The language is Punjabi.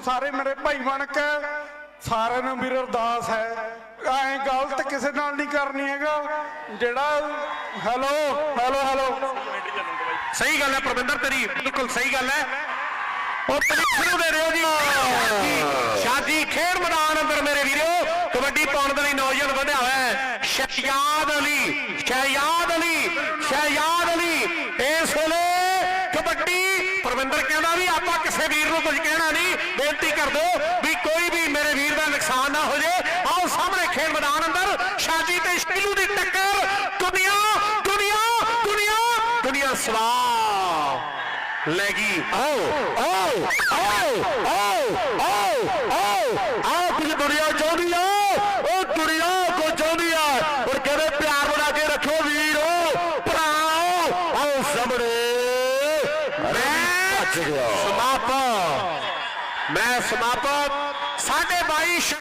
ਸੁਣੋ ਸਾਰੇ ਮੇਰੇ ਭਾਈ ਬਣ ਕੇ ਸਾਰਿਆਂ ਨੂੰ ਵੀਰ ਅਰਦਾਸ ਹੈ। ਐਂ ਗਲਤ ਕਿਸੇ ਨਾਲ ਨਹੀਂ ਕਰਨੀ ਹੈਗਾ। ਜਿਹੜਾ ਹੈਲੋ ਹੈਲੋ ਹੈਲੋ। ਸਹੀ ਗੱਲ ਹੈ ਪ੍ਰਵਿੰਦਰ ਤੇਰੀ, ਬਿਲਕੁਲ ਸਹੀ ਗੱਲ ਹੈ। ਉਹ ਪੁਲਿਸ ਨੂੰ ਦੇ ਦਿਓ ਜੀ। ਸ਼ਾਦੀ ਖੇਡ ਮੈਦਾਨ ਅੰਦਰ ਮੇਰੇ ਵੀਰੋ, ਕਬੱਡੀ ਪਾਉਣ ਦੇ ਲਈ ਨੌਜਵਾਨ ਵਧਿਆ ਹੋਇਆ ਹੈ। ਸ਼ਹਿਯਾਦ ਅਲੀ ਸ਼ਹਿਯਾਦ ਅਲੀ ਸ਼ਹਿਯਾਦ ਅਲੀ। ਇਸ ਵੇਲੇ ਕਬੱਡੀ ਪ੍ਰਵਿੰਦਰ ਕਹਿੰਦਾ ਵੀ ਆਪਾਂ ਕਿਸੇ ਵੀਰ ਨੂੰ ਕੁਝ ਕਹਿਣਾ ਨਹੀਂ। ਬੇਨਤੀ ਕਰ ਦਿਓ ਵੀ ਕੋਈ ਵੀ ਮੇਰੇ ਵੀਰ ਦਾ ਨੁਕਸਾਨ ਨਾ ਹੋ ਜੇ। ਆਓ ਸਾਹਮਣੇ ਖੇਡ ਮੈਦਾਨ ਅੰਦਰ। ਸ਼ਾਦੀ ਤੇ ਸ਼ੈਲੂ ਦੀ ਟੱਕਰ। ਦੁਨੀਆ ਦੁਨੀਆ ਦੁਨੀਆ ਦੁਨੀਆ ਸਵਾਹ। ਲੈ ਗਈ। ਆਓ ਆਓ ਆਓ ਆਓ ਆਓ ਆਓ। ਆਓ ਕੁਝ ਦੁਨੀਆ ਚਾਹੁੰਦੀ ਆ। ਉਹ ਦੁਨੀਆ ਕੋ ਚਾਹੁੰਦੀ ਆ। ਔਰ ਕਹਿੰਦੇ ਪਿਆਰ ਬਣਾ ਕੇ ਰੱਖੋ ਵੀਰੋ। ਭਰਾਓ ਆਓ ਸਾਹਮਣੇ। ਮੈਂ ਸਮਾਪਤ। ਮੈਂ ਸਮਾਪਤ। ਸਾਡੇ 22